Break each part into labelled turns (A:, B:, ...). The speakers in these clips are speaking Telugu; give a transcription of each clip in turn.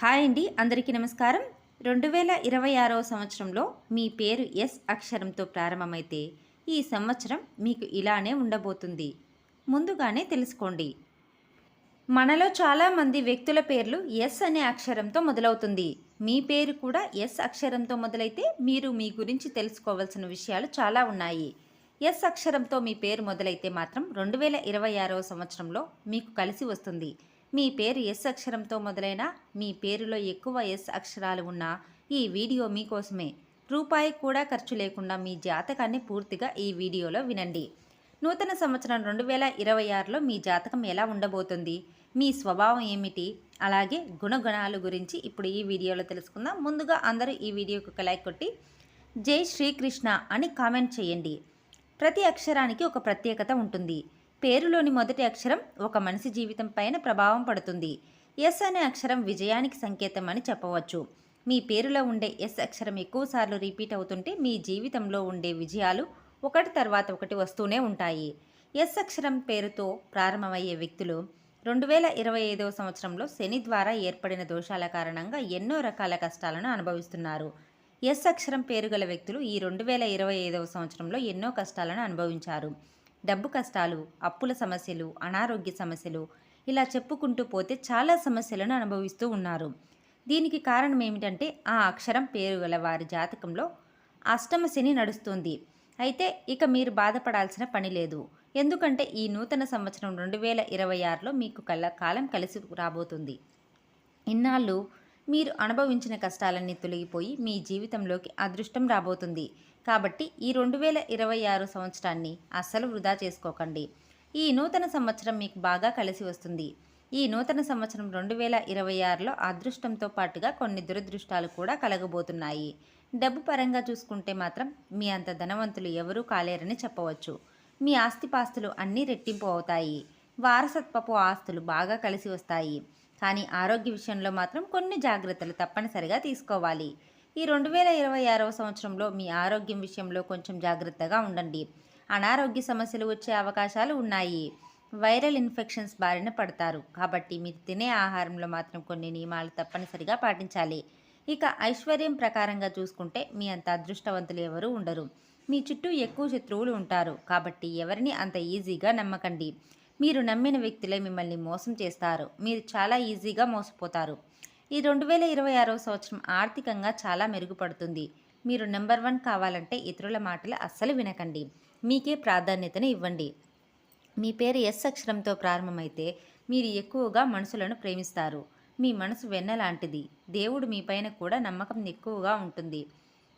A: హాయ్ అండి అందరికీ నమస్కారం. రెండు వేల ఇరవై ఆరవ సంవత్సరంలో మీ పేరు ఎస్ అక్షరంతో ప్రారంభమైతే ఈ సంవత్సరం మీకు ఇలానే ఉండబోతుంది. ముందుగానే తెలుసుకోండి. మనలో చాలామంది వ్యక్తుల పేర్లు ఎస్ అనే అక్షరంతో మొదలవుతుంది. మీ పేరు కూడా ఎస్ అక్షరంతో మొదలైతే మీరు మీ గురించి తెలుసుకోవాల్సిన విషయాలు చాలా ఉన్నాయి. ఎస్ అక్షరంతో మీ పేరు మొదలైతే మాత్రం రెండు వేల ఇరవై ఆరవ సంవత్సరంలో మీకు కలిసి వస్తుంది. మీ పేరు ఎస్ అక్షరంతో మొదలైన మీ పేరులో ఎక్కువ ఎస్ అక్షరాలు ఉన్న ఈ వీడియో మీకోసమే. రూపాయి కూడా ఖర్చు లేకుండా మీ జాతకాన్ని పూర్తిగా ఈ వీడియోలో వినండి. నూతన సంవత్సరం రెండు వేల ఇరవై ఆరులో మీ జాతకం ఎలా ఉండబోతుంది? మీ స్వభావం ఏమిటి? అలాగే గుణగణాలు గురించి ఇప్పుడు ఈ వీడియోలో తెలుసుకుందాం. ముందుగా అందరూ ఈ వీడియోకి ఒక లైక్ కొట్టి జై శ్రీకృష్ణ అని కామెంట్ చేయండి. ప్రతి అక్షరానికి ఒక ప్రత్యేకత ఉంటుంది. పేరులోని మొదటి అక్షరం ఒక మనిషి జీవితం పైన ప్రభావం పడుతుంది. ఎస్ అనే అక్షరం విజయానికి సంకేతం అని చెప్పవచ్చు. మీ పేరులో ఉండే ఎస్ అక్షరం ఎక్కువసార్లు రిపీట్ అవుతుంటే మీ జీవితంలో ఉండే విజయాలు ఒకటి తర్వాత ఒకటి వస్తూనే ఉంటాయి. ఎస్ అక్షరం పేరుతో ప్రారంభమయ్యే వ్యక్తులు రెండు వేల ఇరవై ఐదవ సంవత్సరంలో శని ద్వారా ఏర్పడిన దోషాల కారణంగా ఎన్నో రకాల కష్టాలను అనుభవిస్తున్నారు. ఎస్ అక్షరం పేరు గల వ్యక్తులు ఈ రెండు వేల ఇరవై ఐదవ సంవత్సరంలో ఎన్నో కష్టాలను అనుభవించారు. డబ్బు కష్టాలు అప్పుల సమస్యలు అనారోగ్య సమస్యలు ఇలా చెప్పుకుంటూ పోతే చాలా సమస్యలను అనుభవిస్తూ ఉన్నారు. దీనికి కారణం ఏమిటంటే ఆ అక్షరం పేరు గల వారి జాతకంలో అష్టమ శని నడుస్తుంది. అయితే ఇక మీరు బాధపడాల్సిన పని లేదు. ఎందుకంటే ఈ నూతన సంవత్సరం రెండు వేల ఇరవై ఆరులో మీకు కళ్ళ కాలం కలిసి రాబోతుంది. ఇన్నాళ్ళు మీరు అనుభవించిన కష్టాలన్నీ తొలగిపోయి మీ జీవితంలోకి అదృష్టం రాబోతుంది. కాబట్టి ఈ రెండు వేల ఇరవై ఆరు సంవత్సరాన్ని అస్సలు వృధా చేసుకోకండి. ఈ నూతన సంవత్సరం మీకు బాగా కలిసి వస్తుంది. ఈ నూతన సంవత్సరం రెండు వేల ఇరవై ఆరులో అదృష్టంతో పాటుగా కొన్ని దురదృష్టాలు కూడా కలగబోతున్నాయి. డబ్బు పరంగా చూసుకుంటే మాత్రం మీ అంత ధనవంతులు ఎవరూ కాలేరని చెప్పవచ్చు. మీ ఆస్తిపాస్తులు అన్నీ రెట్టింపు అవుతాయి. వారసత్వపు ఆస్తులు బాగా కలిసి వస్తాయి. కానీ ఆరోగ్య విషయంలో మాత్రం కొన్ని జాగ్రత్తలు తప్పనిసరిగా తీసుకోవాలి. ఈ రెండు వేల ఇరవై ఆరవ సంవత్సరంలో మీ ఆరోగ్యం విషయంలో కొంచెం జాగ్రత్తగా ఉండండి. అనారోగ్య సమస్యలు వచ్చే అవకాశాలు ఉన్నాయి. వైరల్ ఇన్ఫెక్షన్స్ బారిన పడతారు. కాబట్టి మీరు తినే ఆహారంలో మాత్రం కొన్ని నియమాలు తప్పనిసరిగా పాటించాలి. ఇక ఐశ్వర్యం ప్రకారంగా చూసుకుంటే మీ అంత అదృష్టవంతులు ఎవరూ ఉండరు. మీ చుట్టూ ఎక్కువ శత్రువులు ఉంటారు. కాబట్టి ఎవరిని అంత ఈజీగా నమ్మకండి. మీరు నమ్మిన వ్యక్తులే మిమ్మల్ని మోసం చేస్తారు. మీరు చాలా ఈజీగా మోసపోతారు. ఈ రెండు వేల ఇరవై ఆరవ సంవత్సరం ఆర్థికంగా చాలా మెరుగుపడుతుంది. మీరు నెంబర్ వన్ కావాలంటే ఇతరుల మాటలు అస్సలు వినకండి. మీకే ప్రాధాన్యతను ఇవ్వండి. మీ పేరు ఎస్ అక్షరంతో ప్రారంభమైతే మీరు ఎక్కువగా మనుషులను ప్రేమిస్తారు. మీ మనసు వెన్న లాంటిది దేవుడు మీ పైన కూడా నమ్మకం ఎక్కువగా ఉంటుంది.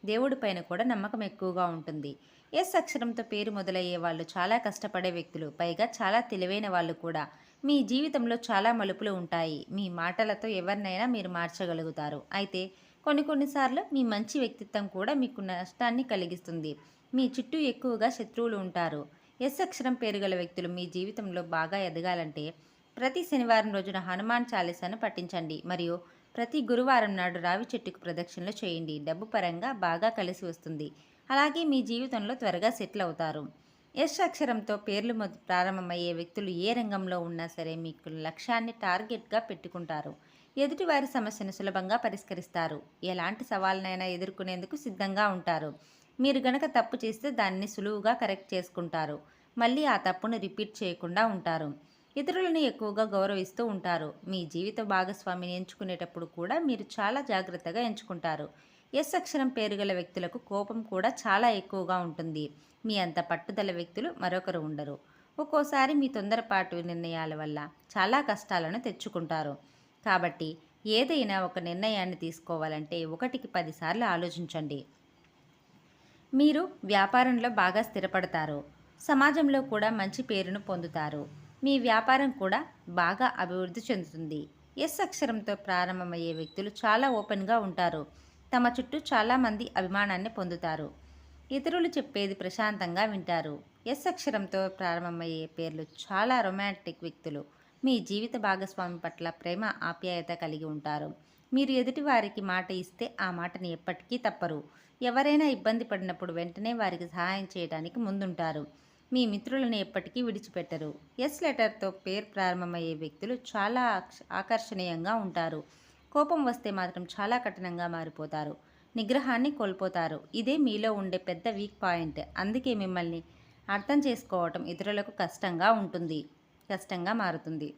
A: దేవుడి పైన కూడా నమ్మకం ఎక్కువగా ఉంటుంది. ఎస్ అక్షరంతో పేరు మొదలయ్యే వాళ్ళు చాలా కష్టపడే వ్యక్తులు పైగా చాలా తెలివైన వాళ్ళు కూడా. మీ జీవితంలో చాలా మలుపులు ఉంటాయి. మీ మాటలతో ఎవరినైనా మీరు మార్చగలుగుతారు. అయితే కొన్ని కొన్నిసార్లు మీ మంచి వ్యక్తిత్వం కూడా మీకు నష్టాన్ని కలిగిస్తుంది. మీ చుట్టూ ఎక్కువగా శత్రువులు ఉంటారు. ఎస్ అక్షరం పేరు గల వ్యక్తులు మీ జీవితంలో బాగా ఎదగాలంటే ప్రతి శనివారం రోజున హనుమాన్ చాలీసాను పఠించండి. మరియు ప్రతి గురువారం నాడు రావి చెట్టుకు ప్రదక్షిణలు చేయండి. డబ్బు పరంగా బాగా కలిసి వస్తుంది. అలాగే మీ జీవితంలో త్వరగా సెటిల్ అవుతారు. ఎస్ అక్షరంతో పేర్లు ప్రారంభమయ్యే వ్యక్తులు ఏ రంగంలో ఉన్నా సరే మీకు లక్ష్యాన్ని టార్గెట్గా పెట్టుకుంటారు. ఎదుటివారి సమస్యను సులభంగా పరిష్కరిస్తారు. ఎలాంటి సవాళ్ళనైనా ఎదుర్కొనేందుకు సిద్ధంగా ఉంటారు. మీరు గనక తప్పు చేస్తే దాన్ని సులువుగా కరెక్ట్ చేసుకుంటారు. మళ్ళీ ఆ తప్పును రిపీట్ చేయకుండా ఉంటారు. ఇతరులను ఎక్కువగా గౌరవిస్తూ ఉంటారు. మీ జీవిత భాగస్వామిని ఎంచుకునేటప్పుడు కూడా మీరు చాలా జాగ్రత్తగా ఎంచుకుంటారు. ఎస్ అక్షరం పేరు గల వ్యక్తులకు కోపం కూడా చాలా ఎక్కువగా ఉంటుంది. మీ అంత పట్టుదల వ్యక్తులు మరొకరు ఉండరు. ఒక్కోసారి మీ తొందరపాటు నిర్ణయాల వల్ల చాలా కష్టాలను తెచ్చుకుంటారు. కాబట్టి ఏదైనా ఒక నిర్ణయాన్ని తీసుకోవాలంటే ఒకటికి పదిసార్లు ఆలోచించండి. మీరు వ్యాపారంలో బాగా స్థిరపడతారు. సమాజంలో కూడా మంచి పేరును పొందుతారు. మీ వ్యాపారం కూడా బాగా అభివృద్ధి చెందుతుంది. ఎస్ అక్షరంతో ప్రారంభమయ్యే వ్యక్తులు చాలా ఓపెన్గా ఉంటారు. తమ చుట్టూ చాలామంది అభిమానాన్ని పొందుతారు. ఇతరులు చెప్పేది ప్రశాంతంగా వింటారు. ఎస్ అక్షరంతో ప్రారంభమయ్యే పేర్లు చాలా రొమాంటిక్ వ్యక్తులు. మీ జీవిత భాగస్వామి పట్ల ప్రేమ ఆప్యాయత కలిగి ఉంటారు. మీరు ఎదుటి వారికి మాట ఇస్తే ఆ మాటని ఎప్పటికీ తప్పరు. ఎవరైనా ఇబ్బంది పడినప్పుడు వెంటనే వారికి సహాయం చేయడానికి ముందుంటారు. మీ మిత్రులను ఎప్పటికీ విడిచిపెట్టరు. ఎస్ లెటర్తో పేరు ప్రారంభమయ్యే వ్యక్తులు చాలా ఆకర్షణీయంగా ఉంటారు. కోపం వస్తే మాత్రం చాలా కఠినంగా మారిపోతారు. నిగ్రహాన్ని కోల్పోతారు. ఇదే మీలో ఉండే పెద్ద వీక్ పాయింట్. అందుకే మిమ్మల్ని అర్థం చేసుకోవటం ఇతరులకు కష్టంగా ఉంటుంది. కష్టంగా మారుతుంది.